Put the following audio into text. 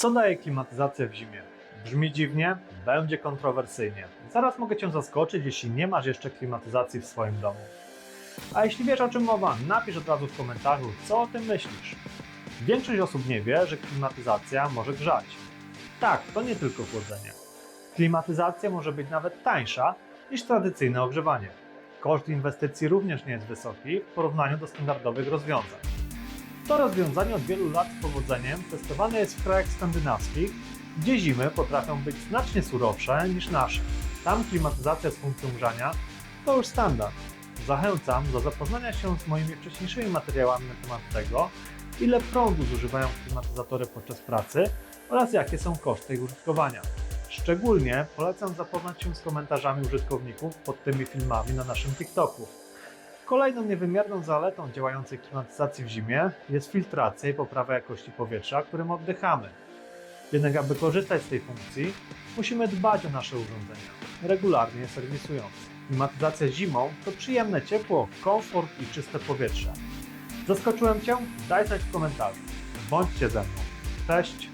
Co daje klimatyzacja w zimie? Brzmi dziwnie, będzie kontrowersyjnie. Zaraz mogę Cię zaskoczyć, jeśli nie masz jeszcze klimatyzacji w swoim domu. A jeśli wiesz o czym mowa, napisz od razu w komentarzu, co o tym myślisz. Większość osób nie wie, że klimatyzacja może grzać. Tak, to nie tylko chłodzenie. Klimatyzacja może być nawet tańsza niż tradycyjne ogrzewanie. Koszt inwestycji również nie jest wysoki w porównaniu do standardowych rozwiązań. To rozwiązanie od wielu lat z powodzeniem testowane jest w krajach skandynawskich, gdzie zimy potrafią być znacznie surowsze niż nasze. Tam klimatyzacja z funkcją grzania to już standard. Zachęcam do zapoznania się z moimi wcześniejszymi materiałami na temat tego, ile prądu zużywają klimatyzatory podczas pracy oraz jakie są koszty ich użytkowania. Szczególnie polecam zapoznać się z komentarzami użytkowników pod tymi filmami na naszym TikToku. Kolejną niewymierną zaletą działającej klimatyzacji w zimie jest filtracja i poprawa jakości powietrza, którym oddychamy. Jednak aby korzystać z tej funkcji, musimy dbać o nasze urządzenia, regularnie je serwisując. Klimatyzacja zimą to przyjemne ciepło, komfort i czyste powietrze. Zaskoczyłem Cię? Daj w komentarzu. Bądźcie ze mną. Cześć!